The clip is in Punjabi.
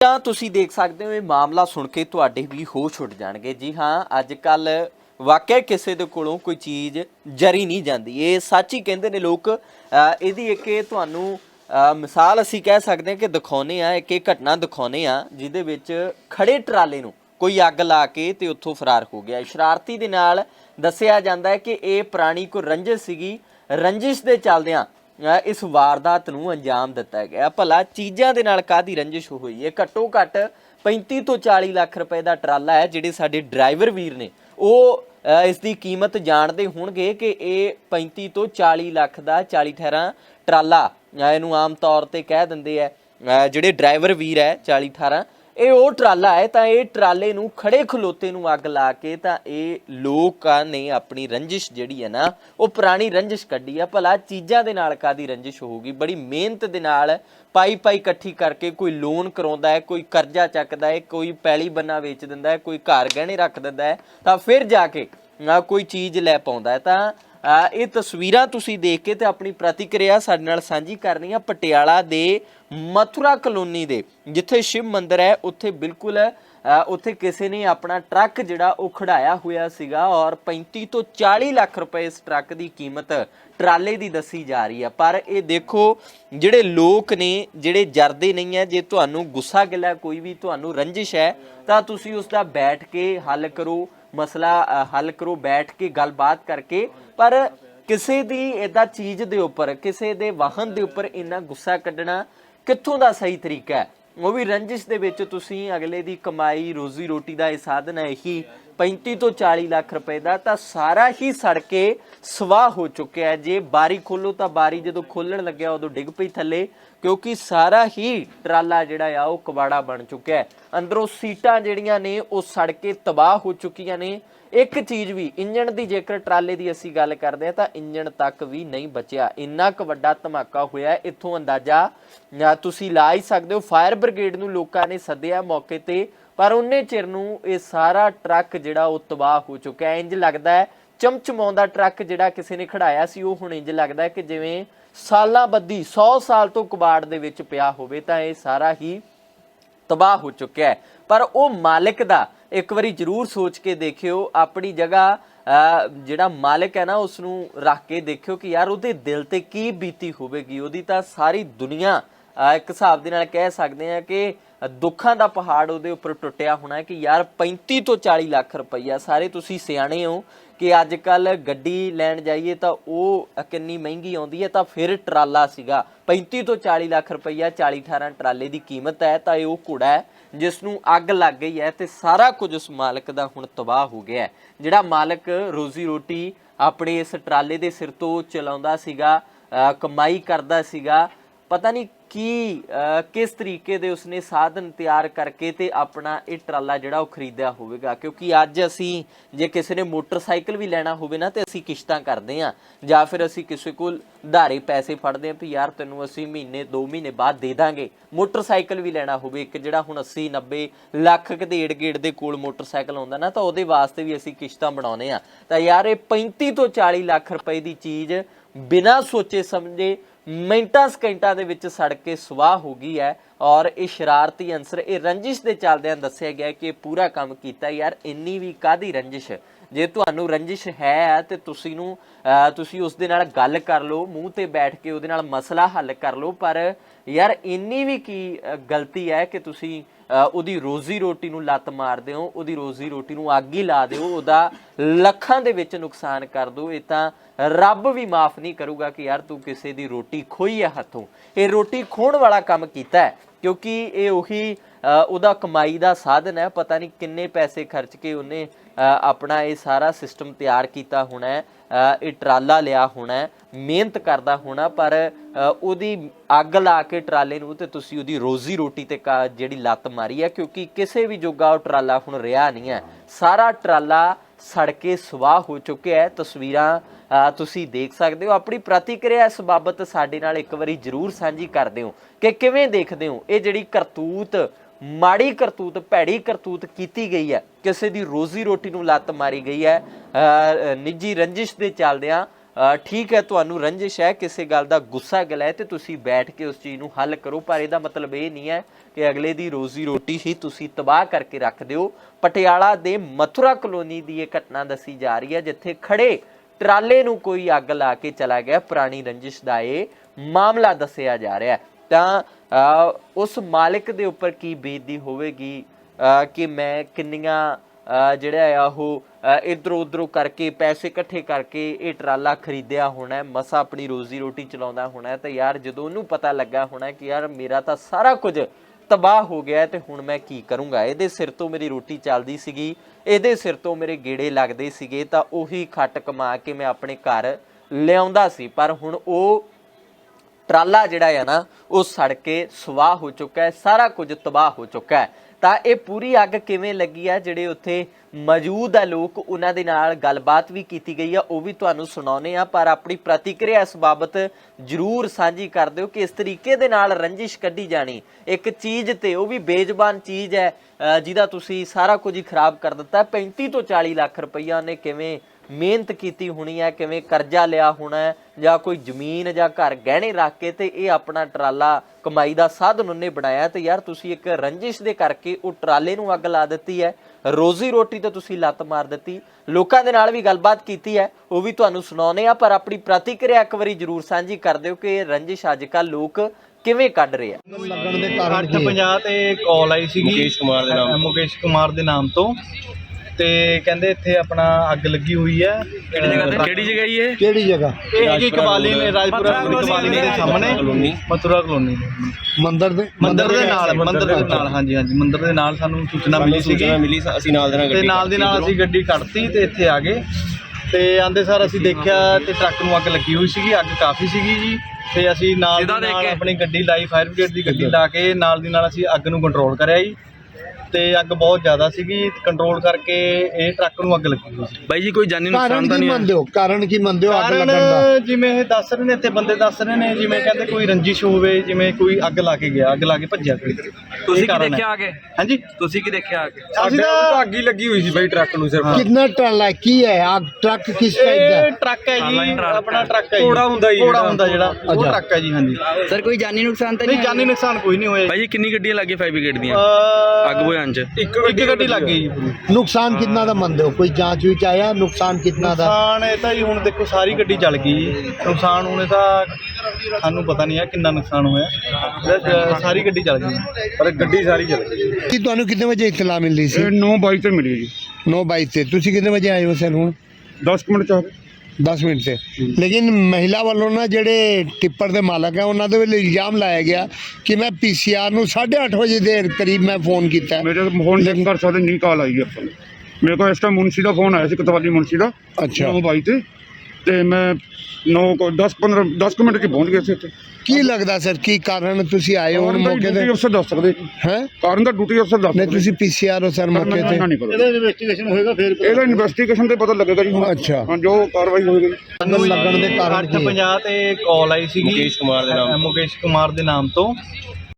ਤਾਂ ਤੁਸੀਂ ਦੇਖ ਸਕਦੇ ਹੋ ਇਹ ਮਾਮਲਾ ਸੁਣ ਕੇ ਤੁਹਾਡੇ ਵੀ ਹੋਸ਼ ਉੱਡ ਜਾਣਗੇ। ਜੀ ਹਾਂ ਅੱਜ ਕੱਲ ਵਾਕਿਆ ਕਿਸੇ ਦੇ ਕੋਲੋਂ ਕੋਈ ਚੀਜ਼ ਜਰੀ ਨਹੀਂ ਜਾਂਦੀ। ਇਹ ਸੱਚ ਹੀ ਕਹਿੰਦੇ ਨੇ ਲੋਕ। ਇਹਦੀ ਇੱਕ ਇਹ ਤੁਹਾਨੂੰ ਮਿਸਾਲ ਅਸੀਂ ਕਹਿ ਸਕਦੇ ਹਾਂ ਕਿ ਦਿਖਾਉਨੇ ਆ ਇੱਕ ਇਹ ਘਟਨਾ ਦਿਖਾਉਨੇ ਆ ਜਿਹਦੇ ਵਿੱਚ ਖੜੇ ਟਰਾਲੇ ਨੂੰ ਕੋਈ ਅੱਗ ਲਾ ਕੇ ਤੇ ਉੱਥੋਂ ਫਰਾਰ ਹੋ ਗਿਆ। ਸ਼ਰਾਰਤੀ ਦੇ ਨਾਲ ਦੱਸਿਆ ਜਾਂਦਾ ਹੈ ਕਿ ਇਹ ਪ੍ਰਾਣੀ ਕੋ ਰੰਜਿਸ਼ ਸੀਗੀ। ਰੰਜਿਸ਼ ਦੇ ਚੱਲਦਿਆਂ ਇਸ ਵਾਰਦਾਤ ਨੂੰ ਅੰਜਾਮ ਦਿੱਤਾ ਗਿਆ। ਭਲਾ ਚੀਜ਼ਾਂ ਦੇ ਨਾਲ ਕਾਦੀ ਰੰਜਿਸ਼ ਹੋਈ ਹੈ ਘੱਟੋ ਘੱਟ 35 ਤੋਂ 40 ਲੱਖ ਰੁਪਏ ਦਾ ਟਰਾਲਾ ਹੈ ਜਿਹੜੇ ਸਾਡੇ ਡਰਾਈਵਰ ਵੀਰ ਨੇ। ਉਹ ਇਸ ਦੀ ਕੀਮਤ ਜਾਣਦੇ ਹੋਣਗੇ ਕਿ ਇਹ 35 ਤੋਂ 40 ਲੱਖ ਦਾ 40 18 ਟਰਾਲਾ ਇਹਨੂੰ ਆਮ ਤੌਰ ਤੇ ਕਹਿ ਦਿੰਦੇ ਆ ਜਿਹੜੇ ਡਰਾਈਵਰ ਵੀਰ ਹੈ 40 18 ਇਹ ਉਹ ਟਰਾਲਾ ਹੈ, ਤਾਂ ਇਹ ਟਰਾਲੇ ਨੂੰ ਖੜੇ ਖਲੋਤੇ ਨੂੰ ਅੱਗ ਲਾ ਕੇ ਤਾਂ ਇਹ ਲੋਕਾਂ ਨੇ ਆਪਣੀ ਰੰਜਿਸ਼ ਜਿਹੜੀ ਹੈ ਨਾ, ਉਹ ਪੁਰਾਣੀ ਰੰਜਿਸ਼ ਕੱਢੀ ਆ। ਭਲਾ ਚੀਜ਼ਾਂ ਦੇ ਨਾਲ ਕਾਦੀ ਰੰਜਿਸ਼ ਹੋਊਗੀ? ਬੜੀ ਮਿਹਨਤ ਦੇ ਨਾਲ ਪਾਈ ਪਾਈ ਇਕੱਠੀ ਕਰਕੇ ਕੋਈ ਲੋਨ ਕਰਾਉਂਦਾ ਹੈ, ਕੋਈ ਕਰਜ਼ਾ ਚੱਕਦਾ ਹੈ, ਕੋਈ ਪੈਲੀ ਬੰਨਾ ਵੇਚ ਦਿੰਦਾ ਹੈ, ਕੋਈ ਘਰ ਗਹਿਣੇ ਰੱਖ ਦਿੰਦਾ ਹੈ, ਤਾਂ ਫਿਰ ਜਾ ਕੇ ਕੋਈ ਚੀਜ਼ ਲੈ ਪਾਉਂਦਾ ਹੈ। ਤਾਂ ਇਹ ਤਸਵੀਰਾਂ ਤੁਸੀਂ ਦੇਖ ਕੇ ਤੇ ਆਪਣੀ ਪ੍ਰਤੀਕਿਰਿਆ ਸਾਡੇ ਨਾਲ ਸਾਂਝੀ ਕਰਨੀ ਆ ਪਟਿਆਲਾ ਦੇ ਮਥੁਰਾ ਕਲੋਨੀ ਦੇ, ਜਿੱਥੇ ਸ਼ਿਵ ਮੰਦਿਰ ਹੈ, ਉੱਥੇ ਬਿਲਕੁਲ ਉੱਥੇ ਕਿਸੇ ਨੇ ਆਪਣਾ ਟਰੱਕ ਜਿਹੜਾ ਉਹ ਖੜਾਇਆ ਹੋਇਆ ਸੀਗਾ ਔਰ 35 ਤੋਂ 40 ਲੱਖ ਰੁਪਏ ਇਸ ਟਰੱਕ ਦੀ ਕੀਮਤ ਟਰਾਲੇ ਦੀ ਦੱਸੀ ਜਾ ਰਹੀ ਹੈ ਪਰ ਇਹ ਦੇਖੋ, ਜਿਹੜੇ ਲੋਕ ਨੇ, ਜਿਹੜੇ ਜਰਦੇ ਨਹੀਂ ਹੈ ਜੇ ਤੁਹਾਨੂੰ ਗੁੱਸਾ ਗਿਲਾ ਕੋਈ ਵੀ ਤੁਹਾਨੂੰ ਰੰਜਿਸ਼ ਹੈ, ਤਾਂ ਤੁਸੀਂ ਉਸ ਦਾ ਬੈਠ ਕੇ ਹੱਲ ਕਰੋ, ਮਸਲਾ ਹੱਲ ਕਰੋ, ਬੈਠ ਕੇ ਗੱਲਬਾਤ ਕਰਕੇ ਪਰ ਕਿਸੇ ਦੀ ਇਦਾਂ ਚੀਜ਼ ਦੇ ਉੱਪਰ, ਕਿਸੇ ਦੇ ਵਾਹਨ ਦੇ ਉੱਪਰ ਇੰਨਾ ਗੁੱਸਾ ਕੱਢਣਾ ਕਿੱਥੋਂ ਦਾ ਸਹੀ ਤਰੀਕਾ ਹੈ? ਉਹ ਵੀ ਰੰਜਿਸ਼ ਦੇ ਵਿੱਚ ਤੁਸੀਂ ਅਗਲੇ ਦੀ ਕਮਾਈ, ਰੋਜ਼ੀ ਰੋਟੀ ਦਾ ਇਹ ਸਾਧਨ ਹੈ ਇਹੀ 35 ਤੋਂ 40 ਲੱਖ ਰੁਪਏ ਦਾ ਤਾਂ ਸਾਰਾ ਹੀ ਸੜ ਕੇ ਸਵਾਹ ਹੋ ਚੁੱਕਿਆ ਜੇ ਬਾਰੀ ਖੋਲੋ ਤਾਂ ਬਾਰੀ ਜਦੋਂ ਖੋਲਣ ਲੱਗਿਆ ਉਦੋਂ ਡਿੱਗ ਪਈ ਥੱਲੇ ਕਿਉਂਕਿ ਸਾਰਾ ਹੀ ਟਰਾਲਾ ਜਿਹੜਾ ਆ ਉਹ ਕਬਾੜਾ ਬਣ ਚੁੱਕਿਆ ਅੰਦਰੋਂ ਸੀਟਾਂ ਜਿਹੜੀਆਂ ਨੇ ਉਹ ਸੜ ਕੇ ਤਬਾਹ ਹੋ ਚੁੱਕੀਆਂ ਨੇ। ਇੱਕ ਚੀਜ਼ ਵੀ ਇੰਜਣ ਦੀ ਜੇਕਰ ਟਰਾਲੇ ਦੀ ਅਸੀਂ ਗੱਲ ਕਰਦੇ ਆ ਤਾਂ ਇੰਜਣ ਤੱਕ ਵੀ ਨਹੀਂ ਬਚਿਆ। ਇੰਨਾ ਕੁ ਵੱਡਾ ਧਮਾਕਾ ਹੋਇਆ ਇੱਥੋਂ ਅੰਦਾਜ਼ਾ ਅ, ਤੁਸੀਂ ਲਾ ਹੀ ਸਕਦੇ ਹੋ ਫਾਇਰ ਬ੍ਰਿਗੇਡ ਨੂੰ ਲੋਕਾਂ ਨੇ ਸੱਦਿਆ ਮੌਕੇ ਤੇ। ਪਰ ਉਹਨੇ ਚਿਰ ਨੂੰ ਇਹ ਸਾਰਾ ਟਰੱਕ ਜਿਹੜਾ ਉਹ ਤਬਾਹ ਹੋ ਚੁੱਕਿਆ। ਹੈ ਇੰਜ ਲੱਗਦਾ ਹੈ ਚਮਚਮਾਉਂਦਾ ਟਰੱਕ ਜਿਹੜਾ ਕਿਸੇ ਨੇ ਖੜਾਇਆ ਸੀ ਉਹ ਹੁਣ ਇੰਜ ਲੱਗਦਾ ਹੈ ਕਿ ਜਿਵੇਂ ਸਾਲਾਂ ਬੱਦੀ 100 ਸਾਲ ਤੋਂ ਕਬਾੜ ਦੇ ਵਿੱਚ ਪਿਆ ਹੋਵੇ ਤਾਂ ਇਹ ਸਾਰਾ ਹੀ ਤਬਾਹ ਹੋ ਚੁੱਕਿਆ ਹੈ। ਪਰ ਉਹ ਮਾਲਕ ਦਾ ਇੱਕ ਵਾਰੀ ਜ਼ਰੂਰ ਸੋਚ ਕੇ ਦੇਖਿਓ ਆਪਣੀ ਜਗ੍ਹਾ ਅਹ, ਜਿਹੜਾ ਮਾਲਕ ਹੈ ਨਾ ਉਸ ਨੂੰ ਰੱਖ ਕੇ ਦੇਖਿਓ ਕਿ ਯਾਰ ਉਹਦੇ ਦਿਲ ਤੇ ਕੀ ਬੀਤੀ ਹੋਵੇਗੀ। ਉਹਦੀ ਤਾਂ ਸਾਰੀ ਦੁਨੀਆ ਇੱਕ ਹਿਸਾਬ ਦੇ ਨਾਲ ਕਹਿ ਸਕਦੇ ਆ ਕਿ ਦੁੱਖਾਂ ਦਾ ਪਹਾੜ ਉਹਦੇ ਉੱਪਰ ਟੁੱਟਿਆ ਹੋਣਾ ਕਿ ਯਾਰ 35 ਤੋਂ 40 ਲੱਖ ਰੁਪਈਆ ਸਾਰੇ ਤੁਸੀਂ ਸਿਆਣੇ ਹੋ ਕਿ ਅੱਜ ਕੱਲ ਗੱਡੀ ਲੈਣ ਜਾਈਏ ਤਾਂ ਉਹ ਕਿੰਨੀ ਮਹਿੰਗੀ ਆਉਂਦੀ ਹੈ ਤਾਂ ਫਿਰ ਟਰਾਲਾ ਸੀਗਾ। 35 ਤੋਂ 40 ਲੱਖ ਰੁਪਈਆ 40 18 ਟਰਾਲੇ ਦੀ ਕੀਮਤ ਹੈ ਤਾਂ ਇਹ ਉਹ ਘੋੜਾ ਹੈ ਜਿਸ ਨੂੰ ਅੱਗ ਲੱਗ ਗਈ ਹੈ ਤੇ ਸਾਰਾ ਕੁਝ ਉਸ ਮਾਲਕ ਦਾ ਹੁਣ ਤਬਾਹ ਹੋ ਗਿਆ ਹੈ। ਜਿਹੜਾ ਮਾਲਕ ਰੋਜ਼ੀ ਰੋਟੀ ਆਪਣੇ ਇਸ ਟਰਾਲੇ ਦੇ ਸਿਰ ਤੋਂ ਚਲਾਉਂਦਾ ਸੀਗਾ ਕਮਾਈ ਕਰਦਾ ਸੀਗਾ, ਪਤਾ ਨਹੀਂ ਕੀ ਕਿਸ ਤਰੀਕੇ ਦੇ ਉਸਨੇ ਸਾਧਨ ਤਿਆਰ ਕਰਕੇ ਤੇ ਆਪਣਾ ਇਹ ਟਰਾਲਾ ਜਿਹੜਾ ਉਹ ਖਰੀਦਿਆ ਹੋਵੇਗਾ? ਕਿਉਂਕਿ ਅੱਜ ਅਸੀਂ ਜੇ ਕਿਸੇ ਨੇ ਮੋਟਰਸਾਈਕਲ ਵੀ ਲੈਣਾ ਹੋਵੇ ਨਾ, ਤੇ ਅਸੀਂ ਕਿਸ਼ਤਾਂ ਕਰਦੇ ਆ ਜਾਂ ਫਿਰ ਅਸੀਂ ਕਿਸੇ ਕੋਲ ਧਾਰੇ ਪੈਸੇ ਫੜਦੇ ਆ ਵੀ ਯਾਰ ਤੈਨੂੰ ਅਸੀਂ ਮਹੀਨੇ 2 ਮਹੀਨੇ ਬਾਅਦ ਦੇ ਦਾਂਗੇ। ਮੋਟਰਸਾਈਕਲ ਵੀ ਲੈਣਾ ਹੋਵੇ, ਇੱਕ ਜਿਹੜਾ ਹੁਣ 80 90 ਲੱਖ ਦੇ ਗੇੜ ਦੇ ਕੋਲ ਮੋਟਰਸਾਈਕਲ ਆਉਂਦਾ ਨਾ, ਤਾਂ ਉਹਦੇ ਵਾਸਤੇ ਵੀ ਅਸੀਂ ਕਿਸ਼ਤਾਂ ਬਣਾਉਨੇ ਆ ਤਾਂ ਯਾਰ, ਇਹ 35 ਤੋਂ 40 ਲੱਖ ਰੁਪਏ ਦੀ ਚੀਜ਼ ਬਿਨਾਂ ਸੋਚੇ ਸਮਝੇ ਮਿੰਟਾਂ ਸਕਿੰਟਾਂ ਦੇ ਵਿੱਚ ਸੜ ਕੇ ਸਵਾਹ ਹੋ ਗਈ ਹੈ ਔਰ ਇਹ ਸ਼ਰਾਰਤੀ ਅੰਸਰ ਇਹ ਰੰਜਿਸ਼ ਦੇ ਚੱਲਦਿਆਂ ਦੱਸਿਆ ਗਿਆ ਕਿ ਇਹ ਪੂਰਾ ਕੰਮ ਕੀਤਾ ਯਾਰ, ਇੰਨੀ ਵੀ ਕਾਦੀ ਰੰਜਿਸ਼? ਜੇ ਤੁਹਾਨੂੰ ਰੰਜਿਸ਼ ਹੈ ਤੇ ਤੁਸੀਂ ਨੂੰ ਤੁਸੀਂ ਉਸ ਦੇ ਨਾਲ ਗੱਲ ਕਰ ਲਓ, ਮੂੰਹ ਤੇ ਬੈਠ ਕੇ ਉਹਦੇ ਨਾਲ ਮਸਲਾ ਹੱਲ ਕਰ ਲਓ, ਪਰ ਯਾਰ ਇੰਨੀ ਵੀ ਕੀ ਗਲਤੀ ਹੈ ਕਿ ਤੁਸੀਂ ਉਹਦੀ ਰੋਜ਼ੀ ਰੋਟੀ ਨੂੰ ਲੱਤ ਮਾਰਦੇ ਹੋ ਉਹਦੀ ਰੋਜ਼ੀ ਰੋਟੀ ਨੂੰ ਅੱਗ ਹੀ ਲਾ ਦਿਓ, ਉਹਦਾ ਲੱਖਾਂ ਦੇ ਵਿੱਚ ਨੁਕਸਾਨ ਕਰ ਦਿਓ, ਇਹ ਤਾਂ ਰੱਬ ਵੀ ਮਾਫ ਨਹੀਂ ਕਰੂਗਾ ਕਿ ਯਾਰ ਤੂੰ ਕਿਸੇ ਦੀ ਰੋਟੀ ਖੋਈ ਹੈ ਹੱਥੋਂ। ਇਹ ਰੋਟੀ ਖੋਣ ਵਾਲਾ ਕੰਮ ਕੀਤਾ ਹੈ, ਕਿਉਂਕਿ ਇਹ ਉਹੀ ਉਹਦਾ ਕਮਾਈ ਦਾ ਸਾਧਨ ਹੈ। ਪਤਾ ਨਹੀਂ ਕਿੰਨੇ ਪੈਸੇ ਖਰਚ ਕੇ ਉਹਨੇ ਆਪਣਾ ਇਹ ਸਾਰਾ ਸਿਸਟਮ ਤਿਆਰ ਕੀਤਾ ਹੋਣਾ ਹੈ। ਇਹ ਟਰਾਲਾ ਲਿਆ ਹੋਣਾ ਮਿਹਨਤ ਕਰਦਾ ਹੋਣਾ, ਪਰ ਉਹਦੀ ਅੱਗ ਲਾ ਕੇ ਟਰਾਲੇ ਨੂੰ ਤੇ ਤੁਸੀਂ ਉਹਦੀ ਰੋਜ਼ੀ ਰੋਟੀ ਤੇ ਕਾ- ਜਿਹੜੀ ਲੱਤ ਮਾਰੀ ਹੈ, ਕਿਉਂਕਿ ਕਿਸੇ ਵੀ ਜੋਗਾ ਉਹ ਟਰਾਲਾ ਹੁਣ ਰਿਹਾ ਨਹੀਂ ਹੈ। ਸਾਰਾ ਟਰਾਲਾ ਸੜ ਕੇ ਸਵਾਹ ਹੋ ਚੁੱਕਿਆ ਹੈ। ਤਸਵੀਰਾਂ ਤੁਸੀਂ ਦੇਖ ਸਕਦੇ ਹੋ। ਆਪਣੀ ਪ੍ਰਤੀਕਿਰਿਆ ਇਸ ਬਾਬਤ ਸਾਡੇ ਨਾਲ ਇੱਕ ਵਾਰੀ ਜਰੂਰ ਸਾਂਝੀ ਕਰਦੇ ਹੋ ਕਿ ਕਿਵੇਂ ਦੇਖਦੇ ਹੋ? ਇਹ ਜਿਹੜੀ ਕਰਤੂਤ ਮਾੜੀ ਕਰਤੂਤ, ਭੈੜੀ ਕਰਤੂਤ ਕੀਤੀ ਗਈ ਹੈ। ਕਿਸੇ ਦੀ ਰੋਜ਼ੀ ਰੋਟੀ ਨੂੰ ਲੱਤ ਮਾਰੀ ਗਈ ਹੈ। ਨਿੱਜੀ ਰੰਜਿਸ਼ ਦੇ ਚੱਲਦਿਆਂ ਠੀਕ ਹੈ, ਤੁਹਾਨੂੰ ਰੰਜਿਸ਼ ਹੈ, ਕਿਸੇ ਗੱਲ ਦਾ ਗੁੱਸਾ ਗਿਲਾ ਤੇ ਤੁਸੀਂ ਬੈਠ ਕੇ ਉਸ ਚੀਜ਼ ਨੂੰ ਹੱਲ ਕਰੋ, ਪਰ ਇਹਦਾ ਮਤਲਬ ਇਹ ਨਹੀਂ ਹੈ ਕਿ ਅਗਲੇ ਦੀ ਰੋਜ਼ੀ ਰੋਟੀ ਹੀ ਤੁਸੀਂ ਤਬਾਹ ਕਰਕੇ ਰੱਖ ਦਿਓ। ਪਟਿਆਲਾ ਦੇ ਮਥੁਰਾ ਕਲੋਨੀ ਦੀ ਇਹ ਘਟਨਾ ਦੱਸੀ ਜਾ ਰਹੀ ਹੈ, ਜਿੱਥੇ ਖੜੇ ਟਰਾਲੇ ਨੂੰ ਕੋਈ ਅੱਗ ਲਾ ਕੇ ਚਲਾ ਗਿਆ। ਪੁਰਾਣੀ ਰੰਜਿਸ਼ ਦਾ ਇਹ ਮਾਮਲਾ ਦੱਸਿਆ ਜਾ ਰਿਹਾ ਤਾਂ ਉਸ ਮਾਲਕ ਦੇ ਉੱਪਰ ਕੀ ਬੀਤਦੀ ਹੋਵੇਗੀ? ਕਿ ਮੈਂ ਕਿੰਨੀਆਂ ਜਿਹੜਾ ਆ ਉਹ ਇਧਰੋਂ ਉਧਰੋਂ ਕਰਕੇ ਪੈਸੇ ਇਕੱਠੇ ਕਰਕੇ ਇਹ ਟਰਾਲਾ ਖਰੀਦਿਆ ਹੋਣਾ ਹੈ, ਮਸਾ ਆਪਣੀ ਰੋਜ਼ੀ ਰੋਟੀ ਚਲਾਉਂਦਾ ਹੋਣਾ ਹੈ ਤੇ ਯਾਰ ਜਦੋਂ ਉਹਨੂੰ ਪਤਾ ਲੱਗਾ ਹੋਣਾ ਕਿ ਯਾਰ ਮੇਰਾ ਤਾਂ ਸਾਰਾ ਕੁਝ ਤਬਾਹ ਹੋ ਗਿਆ ਹੈ ਤੇ ਹੁਣ ਮੈਂ ਕੀ ਕਰੂੰਗਾ? ਇਹਦੇ ਸਿਰ ਤੋਂ ਮੇਰੀ ਰੋਟੀ ਚੱਲਦੀ ਸੀਗੀ ਇਹਦੇ ਸਿਰ ਤੋਂ ਮੇਰੇ ਗੇੜੇ ਲੱਗਦੇ ਸੀਗੇ ਤਾਂ ਉਹੀ ਖੱਟ ਕਮਾ ਕੇ ਮੈਂ ਆਪਣੇ ਘਰ ਲਿਆਉਂਦਾ ਸੀ ਪਰ ਹੁਣ ਉਹ ਟਰਾਲਾ ਜਿਹੜਾ ਆ ਨਾ, ਉਹ ਸੜ ਕੇ ਸਵਾਹ ਹੋ ਚੁੱਕਾ ਹੈ, ਸਾਰਾ ਕੁਝ ਤਬਾਹ ਹੋ ਚੁੱਕਾ ਹੈ। ਤਾਂ ਇਹ ਪੂਰੀ ਅੱਗ ਕਿਵੇਂ ਲੱਗੀ ਆ, ਜਿਹੜੇ ਉੱਥੇ ਮੌਜੂਦ ਆ ਲੋਕ, ਉਹਨਾਂ ਦੇ ਨਾਲ ਗੱਲਬਾਤ ਵੀ ਕੀਤੀ ਗਈ ਆ, ਉਹ ਵੀ ਤੁਹਾਨੂੰ ਸੁਣਾਉਨੇ ਆ, ਪਰ ਆਪਣੀ ਪ੍ਰਤੀਕਿਰਿਆ ਇਸ ਬਾਬਤ ਜਰੂਰ ਸਾਂਝੀ ਕਰ ਦਿਓ ਕਿ ਇਸ ਤਰੀਕੇ ਦੇ ਨਾਲ ਰੰਜਿਸ਼ ਕੱਢੀ ਜਾਣੀ। ਇੱਕ ਚੀਜ਼ ਤੇ ਉਹ ਵੀ ਬੇਜ਼ਬਾਨ ਚੀਜ਼ ਹੈ ਜਿਹਦਾ ਤੁਸੀਂ ਸਾਰਾ ਕੁਝ ਹੀ ਖਰਾਬ ਕਰ ਦਿੱਤਾ 35 ਤੋਂ 40 ਲੱਖ ਰੁਪਈਆ ਨੇ ਕਿਵੇਂ ਮਿਹਨਤ ਕੀਤੀ ਹੋਣੀ ਹੈ ਕਿਵੇਂ ਕਰਜ਼ਾ ਲਿਆ ਹੋਣਾ ਹੈ ਜਾਂ ਕੋਈ ਜ਼ਮੀਨ ਜਾਂ ਘਰ ਗਹਿਣੇ ਰੱਖ ਕੇ ਤੇ ਇਹ ਆਪਣਾ ਟਰਾਲਾ ਕਮਾਈ ਦਾ ਸਾਧਨ ਉਹਨੇ ਬਣਾਇਆ ਤੇ ਯਾਰ ਤੁਸੀਂ ਇੱਕ ਰੰਜਿਸ਼ ਦੇ ਕਰਕੇ ਉਹ ਟਰਾਲੇ ਨੂੰ ਅੱਗ ਲਾ ਦਿੱਤੀ ਹੈ। ਰੋਜ਼ੀ ਰੋਟੀ ਤੇ ਤੁਸੀਂ ਲੱਤ ਮਾਰ ਦਿੱਤੀ। ਲੋਕਾਂ ਦੇ ਨਾਲ ਵੀ ਗੱਲਬਾਤ ਕੀਤੀ ਹੈ ਉਹ ਵੀ ਤੁਹਾਨੂੰ ਸੁਣਾਉਨੇ ਆ ਪਰ ਆਪਣੀ ਪ੍ਰਤੀਕਿਰਿਆ ਇੱਕ ਵਾਰੀ ਜਰੂਰ ਸਾਂਝੀ ਕਰ ਦਿਓ ਕਿ ਇਹ ਰੰਜਿਸ਼ ਅੱਜ ਕੱਲ ਲੋਕ ਕਿਵੇਂ ਕੱਢ ਰਹੇ ਆ। ਲੱਗਣ ਦੇ ਕਾਰਨ ਕੀ ਹੈ? 850 ਤੇ ਕਾਲ ਆਈ ਸੀਗੀ ਮੁਕੇਸ਼ ਕੁਮਾਰ ਦੇ ਨਾਮ ਅ, ਮੁਕੇਸ਼ ਕੁਮਾਰ ਦੇ ਨਾਮ ਤੋਂ। ਤੇ ਕਹਿੰਦੇ ਇੱਥੇ ਆਪਣਾ ਅੱਗ ਲੱਗੀ ਹੋਈ ਹੈ। ਕਿਹੜੀ ਜਗ੍ਹਾ ਤੇ? ਕਿਹੜੀ ਜਗ੍ਹਾ ਜੀ ਇਹ? ਕਿਹੜੀ ਜਗ੍ਹਾ? ਇਹ ਹੈਗੀ ਕਬਾਲੀ ਨੇ ਰਾਜਪੁਰਾ ਕਬਾਲੀ ਦੇ ਸਾਹਮਣੇ। ਕਲੋਨੀ। ਮਥੁਰਾ ਕਲੋਨੀ ਮੰਦਰ ਦੇ ਮੰਦਰ ਦੇ ਨਾਲ ਮੰਦਰ ਦੇ ਨਾਲ ਹਾਂਜੀ ਹਾਂਜੀ ਮੰਦਰ ਦੇ ਨਾਲ ਸਾਨੂੰ ਸੂਚਨਾ ਮਿਲੀ ਸੀਗੀ ਸੂਚਨਾ ਮਿਲੀ ਸ- ਅਸੀਂ ਨਾਲ ਦੇ ਨਾਲ ਤੇ ਗੱਡੀ ਨਾਲ ਦੀ ਨਾਲ ਅਸੀਂ ਗੱਡੀ ਕੱਢਤੀ ਤੇ ਇੱਥੇ ਆ ਗਏ। ਤੇ ਆਂਦੇ ਸਾਰ ਅਸੀਂ ਦੇਖਿਆ ਤੇ ਟਰੱਕ ਨੂੰ ਅੱਗ ਲੱਗੀ ਹੋਈ ਸੀਗੀ ਅੱਗ ਕਾਫੀ ਸੀਗੀ ਜੀ। ਤੇ ਅਸੀਂ ਨਾਲ ਦੀ ਨਾਲ ਆਪਣੀ ਗੱਡੀ ਲਾਈ ਫਾਇਰ ਬ੍ਰਿਗੇਡ ਦੀ ਗੱਡੀ ਲਾ ਕੇ ਨਾਲ ਦੀ ਨਾਲ ਅਸੀਂ ਅੱਗ ਨੂੰ ਕੰਟਰੋਲ ਕਰਿਆ ਜੀ। ਤੇ ਅੱਗ ਬਹੁਤ ਜ਼ਿਆਦਾ ਸੀਗੀ ਕੰਟਰੋਲ ਕਰਕੇ ਇਹ ਟਰੱਕ ਨੂੰ ਅੱਗ ਲੱਗੀ ਹੋਈ ਸੀ। ਬਾਈ ਜੀ ਕੋਈ ਜਾਨੀ ਕਾਰਨ ਕੀ ਮੰਨਦੇ ਹੋ? ਕਾਰਨ ਕੀ ਮੰਨਦੇ ਹੋ ਅੱਗ ਲੱਗਣ ਦਾ? ਜਿਵੇਂ ਇਹ ਦੱਸ ਰਹੇ ਨੇ ਇੱਥੇ ਬੰਦੇ ਦੱਸ ਰਹੇ ਨੇ ਜਿਵੇਂ ਕਹਿੰਦੇ ਕੋਈ ਰੰਜਿਸ਼ ਹੋਵੇ ਜਿਵੇਂ ਕੋਈ ਅੱਗ ਲਾ ਕੇ ਗਿਆ ਅੱਗ ਲਾ ਕੇ ਭੱਜਿਆ ਕੋਈ। ਤੁਸੀਂ ਕੀ। ਦੇਖਿਆ ਆ ਕੇ ਹਾਂਜੀ। ਤੁਸੀਂ ਕੀ ਦੇਖਿਆ ਆ ਕੇ ਅਸੀਂ ਤਾਂ ਅੱਗ ਹੀ ਲੱਗੀ ਹੋਈ ਸੀ ਬਾਈ ਟਰੱਕ ਨੂੰ ਸਿਰਫ। ਕਿੰਨਾ ਟਰਾਲਾ ਹੈ? ਕੀ ਹੈ? ਆਗ ਟਰੱਕ ਕਿਸ ਟਾਈਪ ਦਾ ਇਹ? ਟਰੱਕ ਹੈ ਜੀ ਆਪਣਾ ਟਰੱਕ ਹੈ ਜੀ। ਘੋੜਾ ਹੁੰਦਾ ਜੀ ਘੋੜਾ ਜਿਹੜਾ। ਹੁੰਦਾ ਜਿਹੜਾ ਉਹ ਅੱਛਾ। ਟਰੱਕ ਹੈ ਜੀ ਹਾਂਜੀ। ਸਰ ਕੋਈ ਜਾਨੀ ਨੁਕਸਾਨ ਤਾਂ ਨਹੀਂ ਜਾਨੀ ਨੁਕਸਾਨ ਕੋਈ ਨਹੀਂ ਹੋਇਆ ਬਾਈ ਜੀ ਕਿੰਨੀ ਗੱਡੀਆਂ ਲੱਗੀਆਂ ਫਾਇਰ ਬ੍ਰਿਗੇਡ ਦੀਆਂ। ਅੱਗ ਬੁਝਾਉਣ ਚ ਇੱਕ ਇੱਕ ਗੱਡੀ ਲੱਗ ਗਈ। ਨੁਕਸਾਨ ਕਿੰਨਾ ਦਾ ਮੰਨਦੇ ਹੋ? ਕੋਈ ਜਾਂਚ ਵਿੱਚ ਆਇਆ ਨੁਕਸਾਨ ਕਿੰਨਾ ਦਾ? ਨੁਕਸਾਨ ਇਹ ਤਾਂ ਜੀ ਹੁਣ ਦੇਖੋ ਸਾਰੀ ਗੱਡੀ ਜਲ ਗਈ। ਨੁਕਸਾਨ ਹੁਣ ਇਹ ਤਾਂ ਸਾਨੂੰ ਪਤਾ ਨਹੀਂ ਹੈ ਕਿੰਨਾ ਨੁਕਸਾਨ ਹੋਇਆ। ਸਾਰੀ ਗੱਡੀ ਜਲ ਗਈ। ਪਰ ਗੱਡੀ ਸਾਰੀ ਚੱਲ ਗਈ। ਕੀ ਤੁਹਾਨੂੰ ਕਿੰਨੇ ਵਜੇ ਇਤਲਾ ਮਿਲੀ ਸੀ? 9 ਬਾਈ ਤੇ ਮਿਲੀ ਜੀ। 9 ਬਾਈ ਤੇ। ਤੁਸੀਂ ਕਿੰਨੇ ਵਜੇ ਆਏ ਹੋ ਸਰ ਹੁਣ? 10 ਮਿੰਟ ਚ ਆ ਗਏ। 10 ਮਿੰਟ ਤੇ। ਲੇਕਿਨ ਮਹਿਲਾ ਵੱਲੋਂ ਨਾ ਜਿਹੜੇ ਟਿੱਪਰ ਦੇ ਮਾਲਕ ਹੈ ਉਹਨਾਂ ਦੇ ਵੱਲ ਇਲਜ਼ਾਮ ਲਾਇਆ ਗਿਆ ਕਿ ਮੈਂ ਪੀਸੀਆਰ ਨੂੰ 8:30 ਵਜੇ ਦੇ ਕਰੀਬ ਮੈਂ ਫੋਨ ਕੀਤਾ। ਮੇਰੇ ਫੋਨ ਚੈੱਕ ਕਰ ਸਕਦੇ ਨਹੀਂ ਕਾਲ ਆਈ ਹੈ ਮੇਰੇ ਕੋਲ ਇਸ ਟਾਈਮ ਮੁਨਸੀ ਦਾ ਫੋਨ ਆਇਆ ਸੀ ਕਤਵਾਲੀ ਮੁਨਸੀ ਦਾ ਅੱਛਾ। 9 ਬਾਈ ਤੇ। ਤੇ ਮੈਂ 9 ਕੋ 10 15 10 ਮਿੰਟ ਚ ਪਹੁੰਚ ਗਿਆ ਸੀ ਇੱਥੇ। ਕੀ ਲੱਗਦਾ ਸਰ? ਕੀ ਕਾਰਨ ਤੁਸੀਂ ਆਏ ਹੋ ਹੁਣ ਮੌਕੇ ਤੇ? ਡਿਊਟੀ ਅਫਸਰ ਦੱਸ ਸਕਦੇ। ਹੈ? ਕਾਰਨ ਤਾਂ ਡਿਊਟੀ ਅਫਸਰ ਦੱਸ ਨਹੀਂ ਸਕਦੇ। ਤੁਸੀਂ ਪੀਸੀਆਰ ਹੋ ਸਰ ਮੌਕੇ ਤੇ? ਇਹਦਾ ਇਨਵੈਸਟੀਗੇਸ਼ਨ ਹੋਏਗਾ ਫਿਰ ਇਹਦਾ ਇਨਵੈਸਟੀਗੇਸ਼ਨ ਤੇ ਪਤਾ ਲੱਗੇਗਾ ਜੀ ਹੁਣ। ਅੱਛਾ। ਹਾਂ ਜੋ ਕਾਰਵਾਈ ਹੋਏਗੀ। ਅੱਗ ਲੱਗਣ ਦੇ ਕਾਰਨ ਕੀ ਹੈ? 850 ਤੇ ਕਾਲ ਆਈ ਸੀਗੀ। ਮੁਕੇਸ਼ ਕੁਮਾਰ ਦੇ ਨਾਮ ਅ, ਮੁਕੇਸ਼ ਕੁਮਾਰ ਦੇ ਨਾਮ ਤੋਂ।